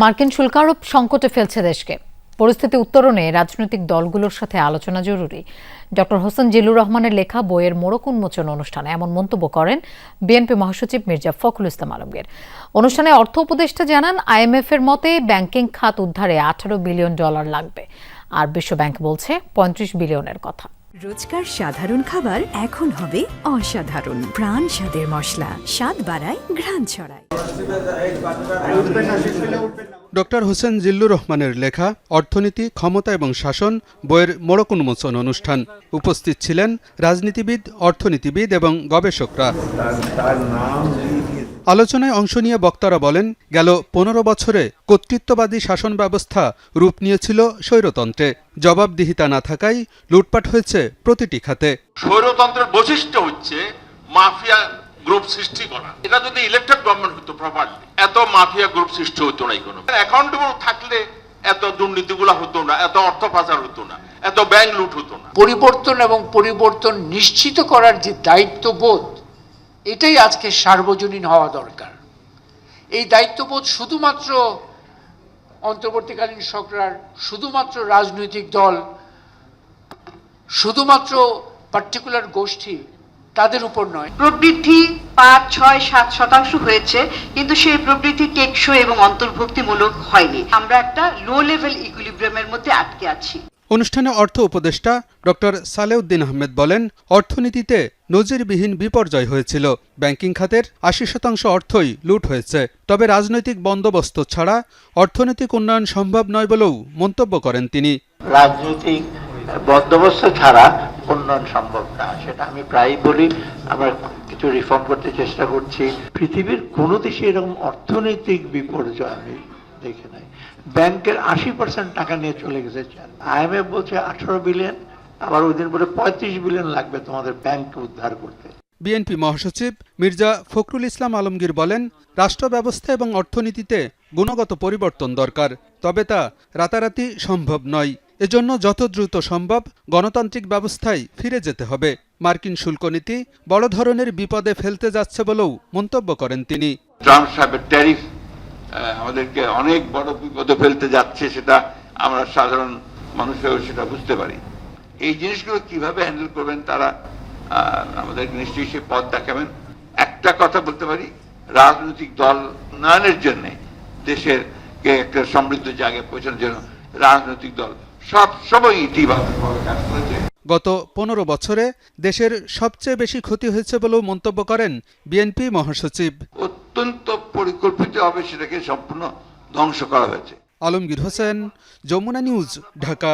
মার্কিন শুল্ক আরোপ সংকটে ফেলছে দেশকে। পরিস্থিতি উত্তরণে রাজনৈতিক দলগুলোর সাথে আলোচনা জরুরি। ডক্টর হোসেন জিল্লুর রহমানের লেখা বইয়ের মোড়ক উন্মোচন অনুষ্ঠানে এমন মন্তব্য করেন বিএনপি মহাসচিব মির্জা ফখরুল ইসলাম আলমগীর। অনুষ্ঠানে অর্থ উপদেষ্টা জানান আইএমএফ এর মতে ব্যাংকিং খাত উদ্ধারে আঠারো বিলিয়ন ডলার লাগবে। আর বিশ্বব্যাংক বলছে পঁয়ত্রিশ বিলিয়নের কথা। রোজকার সাধারণ খাবার এখন হবে অসাধারণ। প্রাণ স্বাদের মশলা, স্বাদ বাড়ায় ঘ্রাণ ছড়ায়। ডক্টর হোসেন জিল্লুর রহমানের লেখা, অর্থনীতি, ক্ষমতা এবং শাসন, বইয়ের মোড়ক উন্মোচন অনুষ্ঠান। উপস্থিত ছিলেন রাজনীতিবিদ, অর্থনীতিবিদ এবং গবেষকরা। আলোচনায় অংশ নিয়ে বক্তারা বলেন, গেল পনেরো বছরে কর্তৃত্ববাদী শাসন ব্যবস্থা রূপ নিয়েছিল স্বৈরতন্ত্রে। জবাবদিহিতা না থাকায় লুটপাট হয়েছে প্রতিটি খাতে। স্বৈরতন্ত্রের বৈশিষ্ট্য হচ্ছে মাফিয়া গ্রুপ সৃষ্টি করা। এটা যদি ইলেকটেড গভর্নমেন্ট হতো প্রপারলি এত মাফিয়া গ্রুপ সৃষ্টি হতো না কোনো। অ্যাকাউন্টেবল থাকলে এত দুর্নীতিগুলা হতো না, এত অর্থ পাচার হতো না, এত ব্যাংক লুট হতো না। পরিবর্তন এবং পরিবর্তন নিশ্চিত করার যে দায়িত্ববোধ, এটাই আজকে সার্বজনীন হওয়া দরকার। এই দায়িত্ববোধ শুধুমাত্র অন্তর্বর্তীকালীন সরকার, শুধুমাত্র রাজনৈতিক দল, শুধুমাত্র পার্টিকুলার গোষ্ঠী তাদের উপর নয়। প্রবৃদ্ধি পাঁচ ছয় সাত শতাংশ হয়েছে কিন্তু সেই প্রবৃদ্ধি টেকসই এবং অন্তর্ভুক্তিমূলক হয়নি। আমরা একটা লো লেভেল ইকুইলিব্রিয়ামের মধ্যে আটকে আছি। অনুষ্ঠানে অর্থ উপদেষ্টা ডক্টর সালেউদ্দিন আহমেদ বলেন অর্থনীতিতে নজিরবিহীন বিপর্যয় হয়েছিল। ব্যাংকিং খাতের আশি শতাংশ অর্থই লুট হয়েছে। তবে রাজনৈতিক বন্দোবস্ত ছাড়া অর্থনৈতিক উন্নয়ন সম্ভব নয় বলেও মন্তব্য করেন তিনি। রাজনৈতিক বন্দোবস্ত ছাড়া উন্নয়ন সম্ভব না। সেটা আমি প্রায়ই বলি, আমরা কিছু রিফর্ম করতে চেষ্টা করছি। পৃথিবীর কোনো দেশে এরকম অর্থনৈতিক বিপর্যয় আমি দেখে নাই। ব্যাংকের আশি পার্সেন্ট টাকা নিয়ে চলে গেছে আইএমএফ বলছে আঠারো বিলিয়ন আবার ওই দিন বলে পঁয়ত্রিশ বিলিয়ন লাগবে তোমাদের ব্যাংককে উদ্ধার করতে। বিএনপি মহাসচিব মির্জা ফখরুল ইসলাম আলমগীর বলেন, রাষ্ট্র ব্যবস্থা এবং অর্থনীতিতে গুণগত পরিবর্তন দরকার, তবে তা রাতারাতি সম্ভব নয়। এজন্য যত দ্রুত সম্ভব গণতান্ত্রিক ব্যবস্থায় ফিরে যেতে হবে। মার্কিন শুল্ক নীতি বড় ধরনের বিপদে ফেলতে যাচ্ছে বলেও মন্তব্য করেন তিনি। ট্যারিফ আমাদেরকে অনেক বড় বিপদে ফেলতে যাচ্ছে সেটা আমরা সাধারণ মানুষেও সেটা বুঝতে পারি। এই জিনিসগুলো কীভাবে হ্যান্ডেল করবেন তারা আহ, আমাদেরকে নিশ্চয়ই সে পথ দেখাবেন। একটা কথা বলতে পারি রাজনৈতিক দল উন্নয়নের জন্য দেশের একটা সমৃদ্ধ জায়গায় পৌঁছানোর জন্য রাজনৈতিক দল সব সময় ইতিবাচকভাবে কাজ করেছে গত পনেরো বছরে দেশের সবচেয়ে বেশি ক্ষতি হয়েছে বলেও মন্তব্য করেন বিএনপি মহাসচিব। অত্যন্ত পরিকল্পিত হবে সেটাকে সম্পূর্ণ ধ্বংস করা হয়েছে। আলমগীর হোসেন যমুনা নিউজ ঢাকা।